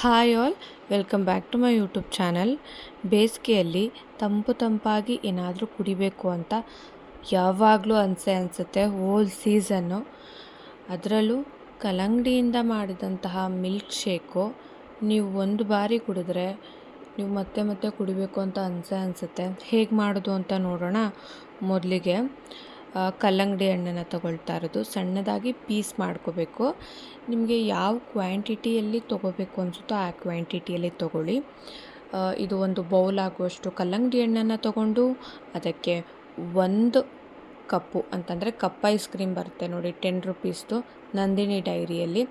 Hi all welcome back to my YouTube channel ಬೇಸಿಗೆಯಲ್ಲಿ ತಂಪು ತಂಪಾಗಿ ಏನಾದರೂ ಕುಡಿಬೇಕು ಅಂತ ಯಾವಾಗಲೂ ಅನಿಸೆ ಅನಿಸುತ್ತೆ ಹೋಲ್ ಸೀಸನ್ನು ಅದರಲ್ಲೂ ಕಲಂಗಡಿಯಿಂದ ಮಾಡಿದಂತಹ ಮಿಲ್ಕ್ ಶೇಕು ನೀವು ಒಂದು ಬಾರಿ ಕುಡಿದ್ರೆ ನೀವು ಮತ್ತೆ ಮತ್ತೆ ಕುಡಿಬೇಕು ಅಂತ ಅನಿಸೆ ಅನಿಸುತ್ತೆ. ಹೇಗೆ ಮಾಡೋದು ಅಂತ ನೋಡೋಣ ಮೊದಲಿಗೆ. ಕಲ್ಲಂಗಡಿ ಹಣ್ಣನ್ನು ತಗೊಳ್ತಾ ಇರೋದು. ಸಣ್ಣದಾಗಿ ಪೀಸ್ ಮಾಡ್ಕೋಬೇಕು. ನಿಮಗೆ ಯಾವ ಕ್ವಾಂಟಿಟಿಯಲ್ಲಿ ತೊಗೋಬೇಕು ಅನಿಸುತ್ತೋ ಆ ಕ್ವಾಂಟಿಟಿಯಲ್ಲಿ ತೊಗೊಳ್ಳಿ. ಇದು ಒಂದು ಬೌಲ್ ಆಗುವಷ್ಟು ಕಲ್ಲಂಗಡಿ ಹಣ್ಣನ್ನು ತಗೊಂಡು ಅದಕ್ಕೆ ಒಂದು ಕಪ್ಪು ಅಂತಂದರೆ ಕಪ್ ಐಸ್ ಕ್ರೀಮ್ ಬರುತ್ತೆ ನೋಡಿ ಟೆನ್ ರುಪೀಸ್ದು ನಂದಿನಿ ಡೈರಿಯಲ್ಲಿ.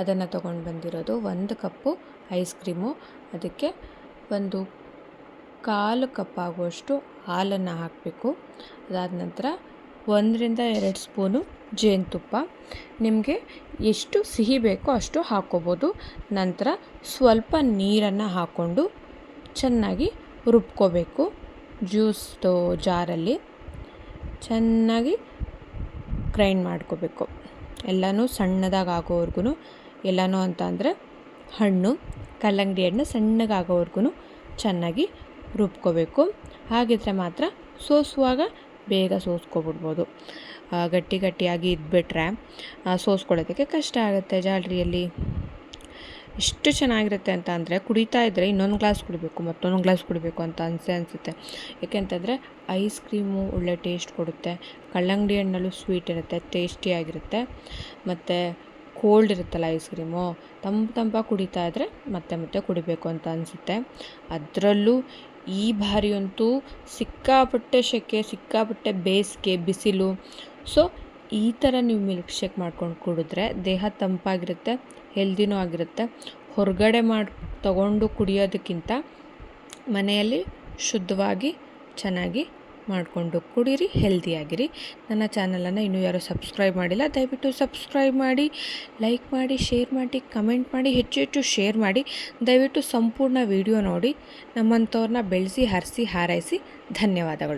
ಅದನ್ನು ತೊಗೊಂಡು ಬಂದಿರೋದು ಒಂದು ಕಪ್ಪು ಐಸ್ ಕ್ರೀಮು. ಅದಕ್ಕೆ ಒಂದು ಕಾಲು ಕಪ್ ಆಗುವಷ್ಟು ಹಾಲನ್ನು ಹಾಕಬೇಕು. ಅದಾದ ನಂತರ ಒಂದರಿಂದ ಎರಡು ಸ್ಪೂನು ಜೇನುತುಪ್ಪ. ನಿಮಗೆ ಎಷ್ಟು ಸಿಹಿ ಬೇಕೋ ಅಷ್ಟು ಹಾಕ್ಕೋಬೋದು ನಂತರ ಸ್ವಲ್ಪ ನೀರನ್ನು ಹಾಕ್ಕೊಂಡು ಚೆನ್ನಾಗಿ ರುಬ್ಕೋಬೇಕು. ಜ್ಯೂಸ್ದು ಜಾರಲ್ಲಿ ಚೆನ್ನಾಗಿ ಗ್ರೈಂಡ್ ಮಾಡ್ಕೋಬೇಕು. ಎಲ್ಲನೂ ಸಣ್ಣದಾಗಿ ಆಗೋವರೆಗೂ ಎಲ್ಲನೂ ಅಂತ ಅಂದರೆ ಹಣ್ಣು, ಕಲ್ಲಂಗಡಿ ಹಣ್ಣು ಸಣ್ಣಗಾಗೋವರೆಗೂ ಚೆನ್ನಾಗಿ ರುಬ್ಕೋಬೇಕು. ಹಾಗಿದ್ರೆ ಮಾತ್ರ ಸೋಸುವಾಗ ಬೇಗ ಸೋಸ್ಕೊಬಿಡ್ಬೋದು. ಗಟ್ಟಿ ಗಟ್ಟಿಯಾಗಿ ಇದ್ಬಿಟ್ರೆ ಸೋಸ್ಕೊಳ್ಳೋದಕ್ಕೆ ಕಷ್ಟ ಆಗುತ್ತೆ ಜಾಲರಿಯಲ್ಲಿ. ಎಷ್ಟು ಚೆನ್ನಾಗಿರುತ್ತೆ ಅಂತ ಅಂದರೆ, ಕುಡಿತಾ ಇದ್ದರೆ ಇನ್ನೊಂದು ಗ್ಲಾಸ್ ಕುಡಿಬೇಕು, ಮತ್ತೊಂದು ಗ್ಲಾಸ್ ಕುಡಿಬೇಕು ಅಂತ ಅನಿಸೆ ಅನಿಸುತ್ತೆ. ಏಕೆಂತಂದರೆ, ಐಸ್ ಕ್ರೀಮು ಒಳ್ಳೆ ಟೇಸ್ಟ್ ಕೊಡುತ್ತೆ. ಕಲ್ಲಂಗಡಿ ಹಣ್ಣಲ್ಲೂ ಸ್ವೀಟ್ ಇರುತ್ತೆ ಟೇಸ್ಟಿಯಾಗಿರುತ್ತೆ ಮತ್ತು ಕೋಲ್ಡ್ ಇರುತ್ತಲ್ಲ ಐಸ್ ಕ್ರೀಮು, ತಂಪು ತಂಪಾಗಿ ಕುಡಿತಾ ಇದ್ದರೆ ಮತ್ತೆ ಮತ್ತೆ ಕುಡಿಬೇಕು ಅಂತ ಅನಿಸುತ್ತೆ. ಅದರಲ್ಲೂ ಈ ಬಾರಿಯಂತೂ ಸಿಕ್ಕಾಪಟ್ಟೆ ಸೆಕೆ ಸಿಕ್ಕಾಪಟ್ಟೆ ಬೇಸಿಗೆ, ಬಿಸಿಲು. ಸೊ, ಈ ಥರ ನೀವು ಮಿಲ್ಕ್ ಶೇಕ್ ಮಾಡ್ಕೊಂಡು ಕುಡಿದ್ರೆ ದೇಹ ತಂಪಾಗಿರುತ್ತೆ, ಹೆಲ್ದಿನೂ ಆಗಿರುತ್ತೆ. ಹೊರಗಡೆ ಮಾಡಿ, ತಗೊಂಡು ಕುಡಿಯೋದಕ್ಕಿಂತ ಮನೆಯಲ್ಲಿ ಶುದ್ಧವಾಗಿ, ಚೆನ್ನಾಗಿ ಮಾಡಿಕೊಂಡು ಕುಡೀರಿ, ಹೆಲ್ದಿಯಾಗಿರಿ. ನನ್ನ ಚಾನಲನ್ನು ಇನ್ನೂ ಯಾರೂ ಸಬ್ಸ್ಕ್ರೈಬ್ ಮಾಡಿಲ್ಲ, ದಯವಿಟ್ಟು ಸಬ್ಸ್ಕ್ರೈಬ್ ಮಾಡಿ, ಲೈಕ್ ಮಾಡಿ, ಶೇರ್ ಮಾಡಿ, ಕಮೆಂಟ್ ಮಾಡಿ, ಹೆಚ್ಚು ಹೆಚ್ಚು ಶೇರ್ ಮಾಡಿ. ದಯವಿಟ್ಟು ಸಂಪೂರ್ಣ ವಿಡಿಯೋ ನೋಡಿ, ನಮ್ಮಂಥವ್ರನ್ನ ಬೆಳೆಸಿ, ಹರಿಸಿ, ಹಾರೈಸಿ. ಧನ್ಯವಾದಗಳು.